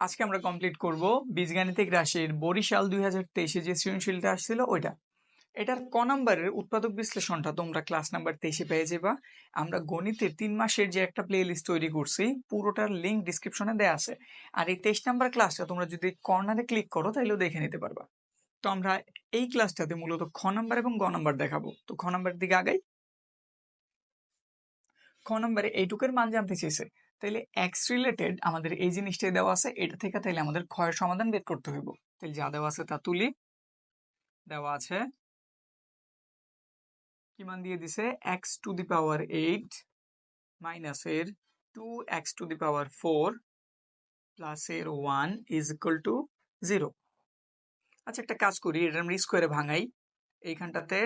আজকে আমরা কমপ্লিট করব বীজগাণিতিক রাশির বরিশাল দুই হাজার তেইশে যে সৃজনশীলটা আসছিল ওইটা। এটার ক নাম্বারের উৎপাদক বিশ্লেষণটা তোমরা ক্লাস নাম্বার তেইশে পেয়ে যাবা। আমরা গণিতের তিন মাসের যে একটা প্লে লিস্ট তৈরি করছি, পুরোটার লিঙ্ক ডিসক্রিপশনে দেওয়া আছে। আর এই তেইশ নাম্বার ক্লাসটা তোমরা যদি কর্নারে ক্লিক করো তাহলেও দেখে নিতে পারবা। তো আমরা এই ক্লাসটাতে মূলত খ নাম্বার এবং গ নাম্বার দেখাবো। তো খ নাম্বারের দিকে আগাই। খ নম্বরে এইটুকের মান জানতে চেয়েছে। তাহলে এক্স রিলেটেড আমাদের এই জিনিসটাই দেওয়া আছে, এটা থেকে তাহলে আমাদের ক্ষয়ের সমাধান বের করতে হইব। তাহলে যা দেওয়া আছে তা তুলি। দেওয়া আছে। কি মান দিয়ে দিছে? X to the power eight মাইনাসের two X to the power four plus প্লাসের one is equal to zero আচ্ছা একটা কাজ করি, এটা আমরা স্কোয়ারে ভাঙাই। এইখানটাতে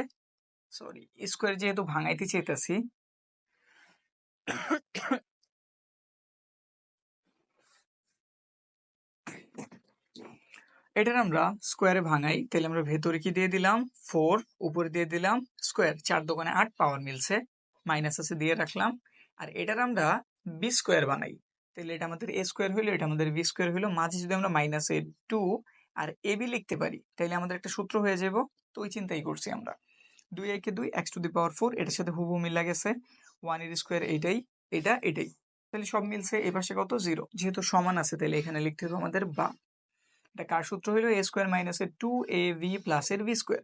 সরি স্কোয়ার যেহেতু ভাঙাইতে চাইতেছি এটার আমরা স্কোয়ারে ভাঙাই। তাহলে আমরা ভেতরে কি দিয়ে দিলাম? ফোর উপরে দিয়ে দিলাম স্কোয়ার চার দোকানে আট পাওয়ার মিলছে। মাইনাস আছে দিয়ে রাখলাম। আর এটার আমরা বি স্কোয়ার বানাই। তাহলে এটা আমাদের এ স্কোয়ার হইল, এটা আমাদের বি স্কোয়ার হইল। মাঝে যদি আমরা মাইনাস এ টু আর এ বি লিখতে পারি, তাহলে আমাদের একটা সূত্র হয়ে যাব। তো ওই চিন্তাই করছি আমরা। দুই একে দুই X to the power four এটার সাথে হুবু মিল গেছে ওয়ানের স্কোয়ার এইটাই, এটা এটাই। তাহলে সব মিলছে, এ পাশে কত? জিরো যেহেতু সমান আছে, তাহলে এখানে লিখতে হবে আমাদের বা। এটা কার সূত্র হইল? এ স্কোয়ার মাইনাস এর টু এ ভি প্লাস এর ভি স্কোয়ার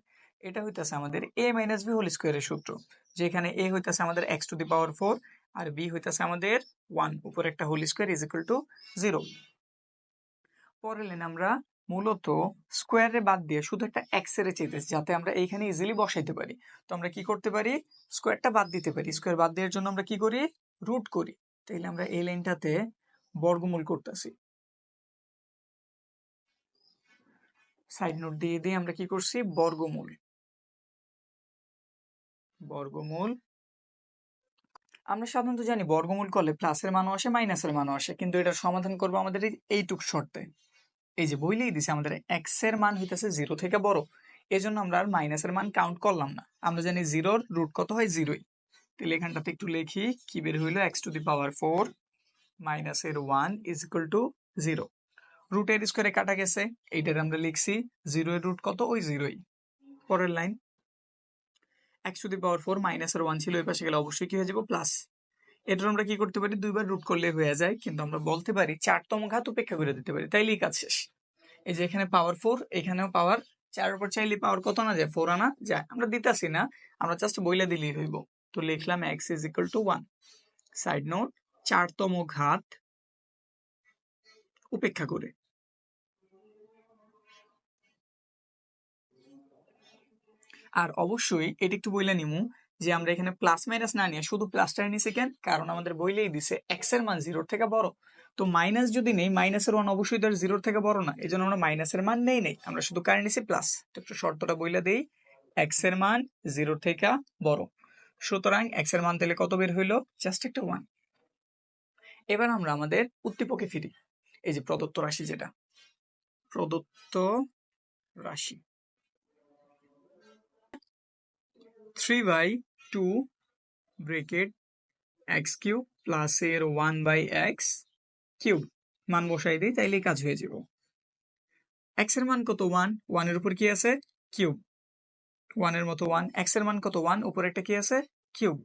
এটা হইতেছে আমাদের এ মাইনাস ভি হোল স্কোয়ারের সূত্র, যেখানে এ হইতেছে আমাদের X to the power four R B হইতেছে আমাদের ওয়ান উপর একটা whole square is equal to zero পরে লেন আমরা মূলত স্কোয়ারে বাদ দিয়ে শুধু একটা এক্সের চেয়েছি, যাতে আমরা এইখানে ইজিলি বসাইতে পারি। তো আমরা কি করতে পারি? স্কোয়ারটা বাদ দিতে পারি। স্কোয়ার বাদ দেওয়ার জন্য আমরা কি করি? রুট করি। তাইলে আমরা এই লাইনটাতে বর্গমূল করতেছি। সাইড নোট দিয়ে দিয়ে আমরা কি করছি? বর্গমূল। বর্গমূল। আমরা সাধারণত জানি বর্গমূল করলে প্লাসের মানও আসে মাইনাসের মানও আসে। কিন্তু এটার সমাধান করব আমাদের এই- এইটুক শর্তে। এই যে বইলেই দিছে, আমাদের এক্সের মান হইতেছে জিরো থেকে বড়। এই জন্য আমরা আর মাইনাসের মান কাউন্ট করলাম না। আমরা জানি জিরোর রুট কত হয় জিরোই তাহলে এখানটাতে একটু লিখি, কি বের হইল? X to the power four মাইনাসের one is equal to zero রুটের স্কোয়ারে কাটা গেছে, এইটার আমরা লিখছি জিরো এর রুট কত? ওই জিরোই পরের line X to the power four minus R one ছিল ওই পাশে গেলে অবশ্যই কি হয়ে যাব? প্লাস এটার আমরা কি করতে পারি? দুইবার রুট করলে হয়ে যায়, কিন্তু আমরা বলতে পারি চারতম ঘাত উপেক্ষা করে দিতে পারি। তাইলেই কাজ শেষ। এই যে এখানে পাওয়ার ফোর এখানেও পাওয়ার চার উপর চাইলে পাওয়ার কত না যায়? ফোর আনা যায়। আমরা দিতাছি না, আমরা জাস্ট বইলা দিলেই হইব। তো লিখলাম X is equal to one side note চারতম ঘাত উপেক্ষা করে। আর অবশ্যই এটা একটু বইলে নিমু যে আমরা এখানে প্লাস মাইনাস না নিয়ে শুধু প্লাসটা নিছি কেন? কারণ আমাদের বইলেই দিছে এক্সের মান জিরোর থেকে বড়। তো মাইনাস যদি নেই মাইনাসের ওয়ান অবশ্যই তার জিরোর থেকে বড় না। এই জন্য আমরা মাইনাসের মান নেই নেই। আমরা শুধু কারে নিছি প্লাস তো একটু শর্তটা বইলে দেই। এক্সের মান জিরোর থেকে বড়। সুতরাং এক্সের মান তাহলে কত বের হইল? জাস্ট একটা ওয়ান এবার আমরা আমাদের উদ্দীপকে ফিরি। এই যে প্রদত্ত রাশি যেটা। প্রদত্ত রাশি। Three by two bracket X cube plus এর ওয়ান বাই এক্স কিউব মান বসাই দিই, তাইলেই কাজ হয়ে যাব। এক্সের মান কত? ওয়ান ওয়ানের উপর কি আছে? কিউব ওয়ানের মতো ওয়ান এক্সের মান কত? ওয়ান উপরে একটা কি আছে? কিউব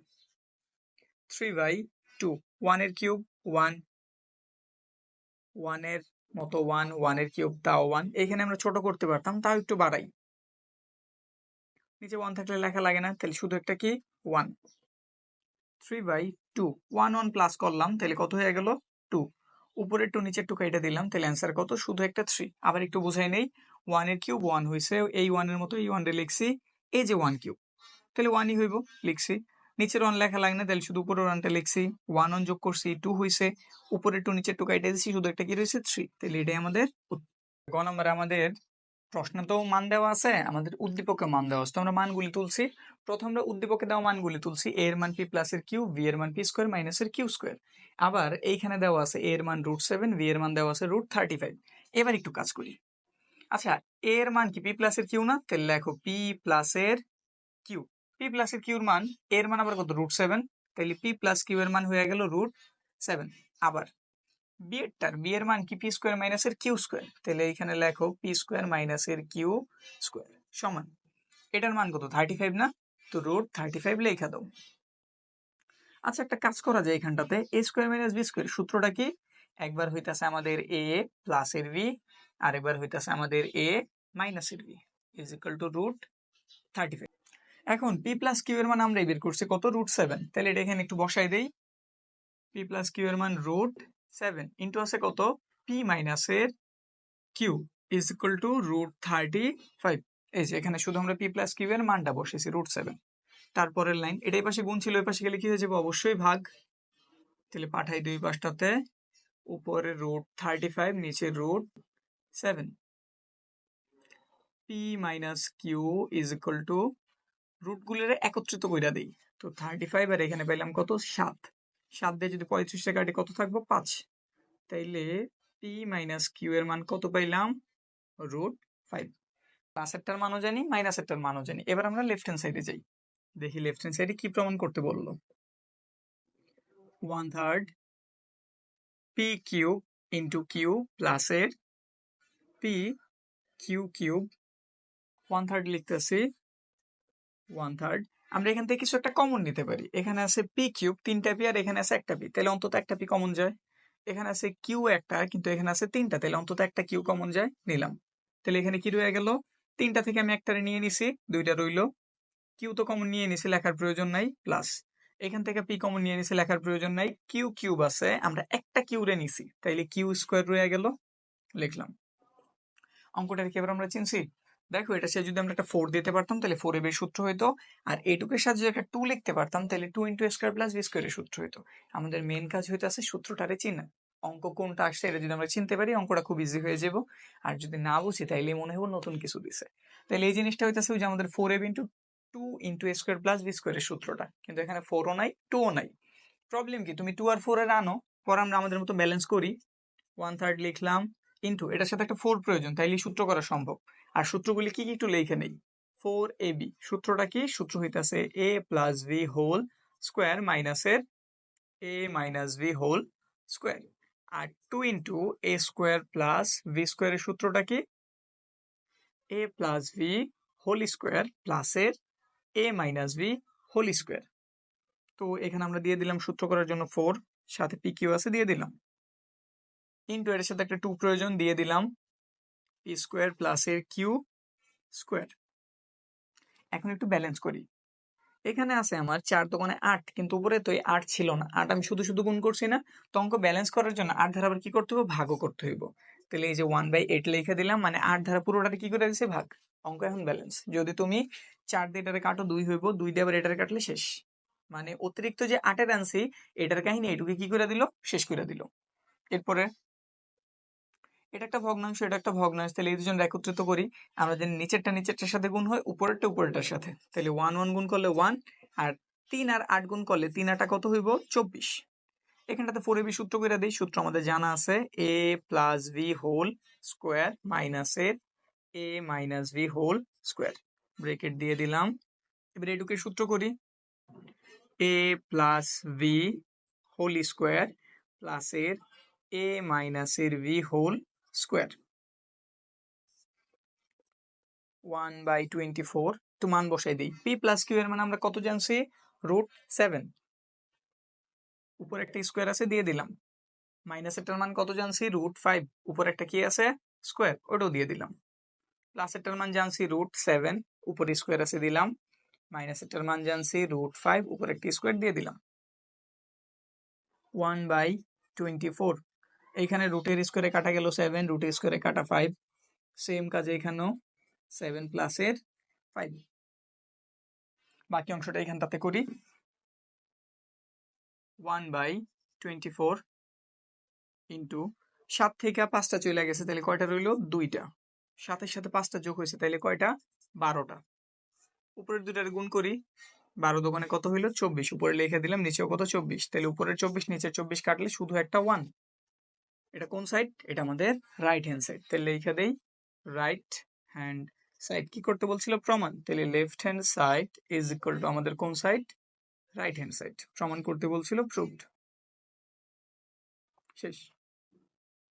থ্রি বাই টু ওয়ানের কিউব ওয়ান ওয়ানের মতো ওয়ান ওয়ানের কিউব তাও ওয়ান এখানে আমরা ছোট করতে পারতাম, তাও একটু বাড়াই। নিচে ওয়ান থাকলে লেখা লাগে না, তাহলে শুধু একটা কি? One three by two one one plus করলাম, তাহলে কত হয়ে গেল? টু উপরে টু নিচে একটু কেটে দিলাম, তাহলে অ্যান্সার কত? শুধু একটা থ্রি আবার একটু বোঝাই নেই ওয়ানের কিউব ওয়ান হয়েছে, এই ওয়ানের মতো এই ওয়ানটা লিখছি, এই যে ওয়ান কিউব তাহলে ওয়ানই হইব, লিখছি। নিচের ওয়ান লেখা লাগে না, তাহলে শুধু উপরের ওয়ানটা লিখছি। ওয়ান ওয়ান যোগ করছি টু হয়েছে উপরে টু নিচে একটু কেটে দিচ্ছি শুধু একটা কি রয়েছে? থ্রি তাহলে এটাই আমাদের গ নম্বরে আমাদের প্রশ্ন তো মান দেওয়া আছে, আমাদের উদ্দীপকে মান দেওয়া আছে। আমরা মানগুলি তুলছি। প্রথম আমরা উদ্দীপকে দেওয়া মানগুলি তুলছি এর মান পি প্লাস এর কিউ ভি এর মান পি স্কোয়ার মাইনাস এর কিউ স্কোয়ার আবার এইখানে দেওয়া আছে এর মান রুট সেভেন ভি এর মান দেওয়া আছে রুট থার্টি ফাইভ এবার একটু কাজ করি। আচ্ছা এর মান কি পি প্লাস এর কিউ না? তাহলে লেখো পি প্লাস এর কিউ পি প্লাস এর কিউর মান এর মান আবার কত? রুট সেভেন তাহলে পি প্লাস কিউ এর মান হয়ে গেল রুট সেভেন আবার বি এরটার বি এর মান কি পি স্কোয়ার মাইনাসের কিউ স্কোয়ার তাহলে এইখানে লেখো পি স্কোয়ার মাইনাসের কিউ স্কোয়ার সমান। এটার মান কত? থার্টি ফাইভ না? তো রুট থার্টি ফাইভ লেখা দাও। আচ্ছা একটা কাজ করা যায় এখানটাতে। A square minus B square সূত্রটা কি? একবার হইতাছে আমাদের এ প্লাস এর ভি আর একবার হইতাছে আমাদের এ মাইনাস এর B is equal to root thirty five এখন পি প্লাস কিউ এর মান আমরা বের করছি। কত? রুট সেভেন তাহলে এটা এখানে একটু বসাই দেই। পি প্লাস কিউ এর মান রুট সেভেন ইন্টু আছে কত? পি মাইনাসের Q is equal to root thirty five এই যে এখানে শুধু আমরা পি প্লাস কিউ এর মানটা বসেছি রুট সেভেন তারপরের লাইন এটাই পাশে গুণ ছিল ওই পাশে গেলে কি হয়ে যাবে? অবশ্যই ভাগ। তাহলে পাঠাই দুই পাশটাতে উপরে রুট থার্টি ফাইভ নিচে root seven P minus Q is equal to রুটগুলোর একত্রিত কইরা দিই। তো থার্টি ফাইভ আর এখানে পেলাম কত? সাত। সাত দিয়ে যদি পঁয়ত্রিশটা কাটি, কত থাকব? পাঁচ। তাইলে পি মাইনাস কিউ এর মান কত পাইলাম? রুট ফাইভ প্লাস প্লাসেরটার মানও জানি মাইনাস মাইনাসেরটার মানও জানি। এবার আমরা লেফট হ্যান্ড সাইডে যাই। দেখি লেফট হ্যান্ড সাইডে কি প্রমাণ করতে বলল? One third P cube into Q প্লাসের P Q cube one third লিখতেছি। ওয়ান থার্ড আমরা এখান থেকে কিছু একটা কমন নিতে পারি। এখানে আছে পি কিউব তিনটা পি আর এখানে আছে একটা পি তাহলে অন্তত একটা পি কমন যায়। এখানে আছে কিউ একটা, কিন্তু এখানে আছে তিনটা। তাহলে অন্তত একটা কিউ কমন যায়। নিলাম। তাহলে এখানে কি রয়ে গেল? তিনটা থেকে আমি একটা নিয়ে নিছি, দুইটা রইল। কিউ তো কমন নিয়ে নিছি, লেখার প্রয়োজন নাই প্লাস এখান থেকে পি কমন নিয়ে নিছি, লেখার প্রয়োজন নাই। কিউ কিউব আছে, আমরা একটা কিউরে নিছি। তাইলে কিউ স্কোয়ার রয়ে গেল। লিখলাম। অঙ্কটার কি এবার আমরা চিনছি? দেখো, এটা সে যদি আমরা একটা ফোর দিতে পারতাম, তাহলে ফোর এর সূত্র হইতো। আর এটুকের সাথে যদি একটা টু লিখতে পারতাম, তাহলে two into square plus B স্কোয়ারের সূত্র হইতো। আমাদের মেন কাজ হইতে আছে সূত্রটারে চিনা। অঙ্ক কোনটা আসছে, এটা যদি আমরা চিনতে পারি, অঙ্কটা খুব ইজি হয়ে যাব আর যদি না বুঝি, তাইলে মনে হব নতুন কিছু দিছে। তাহলে এই জিনিসটা হইতেছে যে আমাদের four A into two into square plus B স্কোয়ারের সূত্রটা। কিন্তু এখানে ফোরও নাই টুও নাই। প্রবলেম কি? তুমি টু আর ফোর এর আনো, পর আমরা আমাদের মতো ব্যালেন্স করি। ওয়ান থার্ড লিখলাম ইন্টু এটার সাথে একটা ফোর প্রয়োজন, তাইলে সূত্র করা সম্ভব। আর সূত্রগুলি কি কি একটু লেখে নেই? ফোর এ বি সূত্রটা কি? সূত্র হইতাছে A plus B whole square মাইনাসের A minus B whole square R two into A square plus B স্কোয়ারের সূত্রটা কি? A plus B whole square প্লাসের A minus B whole square তো এখানে আমরা দিয়ে দিলাম সূত্র করার জন্য ফোর সাথে পি কিউ আছে, দিয়ে দিলাম। ইন্টু এর সাথে একটা টু প্রয়োজন দিয়ে দিলাম। পি স্কোয়ার প্লাস এর কিউ স্কোয়ার এখন একটু ব্যালেন্স করি। এখানে আছে আমার চার দোকানে আট, কিন্তু উপরে তো এই আট ছিল না। আট আমি শুধু শুধু গুণ করছি না, তো অঙ্ক ব্যালেন্স করার জন্য আট ধারা আবার কি করতে হবে ভাগও করতে হইব। তাহলে এই যে ওয়ান বাই এইট লিখে দিলাম মানে আট ধারা পুরোটাতে কি করে দিছে? ভাগ। অঙ্ক এখন ব্যালেন্স যদি তুমি চার দিয়ে এটারে কাটো, দুই হইব, দুই দিয়ে আবার এটারে কাটলে শেষ। মানে অতিরিক্ত যে আটের আনছি এটার কাহিনী এটুকু কি করে দিল? শেষ করে দিল। এরপরে এটা একটা ভগ্নাংশ, এটা একটা ভগ্নাংশ। তাহলে এই দুজন একত্রিত করি। আমরা যদি নিচেরটা নিচেরটার সাথে গুণ হয়, উপরেরটা উপরেরটার সাথে। তাহলে ওয়ান ওয়ান গুণ করলে ওয়ান আর তিন আর আট গুণ করলে তিন আটটা কত হইব? চব্বিশ। এখানটাতে ফোর বি সূত্র করে দিই। সূত্র আমাদের জানা আছে A plus B whole square মাইনাসের A minus B whole square bracket দিয়ে দিলাম। এবার এটুকে সূত্র করি। A plus B whole square প্লাসের এ মাইনাসের B whole square one by twenty four তো মান বসাই দিই। পি প্লাস কিউ এর মানে আমরা কত জানছি? রুট সেভেন উপরে একটা স্কোয়ার আছে, দিয়ে দিলাম। মাইনাস একটার মান কত জানছি? রুট ফাইভ উপরে একটা কি আছে? স্কোয়ার ওটাও দিয়ে দিলাম। প্লাস একটার মান জানছি রুট সেভেন উপরে স্কোয়ার আছে, দিলাম। মাইনাস একটার মান জানছি রুট ফাইভ উপরে একটি স্কোয়ার দিয়ে দিলাম। ওয়ান বাই টোয়েন্টি ফোর এইখানে রুটের স্কোয়ারে কাটা গেল সেভেন রুটের স্কোয়ারে কাটা ফাইভ সেম কাজে এখানেও সেভেন প্লাসের ফাইভ বাকি অংশটা এখানটাতে করি। One by twenty four into সাত থেকে পাঁচটা চলে গেছে, তাহলে কয়টা রইল? দুইটা। সাতের সাথে পাঁচটা যোগ হয়েছে, তাহলে কয়টা? বারোটা। উপরের দুটার গুণ করি। বারো দোকানে কত হইল? চব্বিশ। উপরে লিখে দিলাম, নিচেও কত? চব্বিশ। তাহলে উপরের চব্বিশ, নিচের চব্বিশ কাটলে শুধু একটা ওয়ান এটা কোন সাইড? এটা আমাদের রাইট হ্যান্ড সাইড তাহলে লিখে দেই রাইট হ্যান্ড সাইড কি করতে বলছিল প্রমাণ? তাহলে left hand side is equal to আমাদের কোন সাইড রাইট হ্যান্ড সাইড প্রমাণ করতে বলছিল প্রুভড শেষ।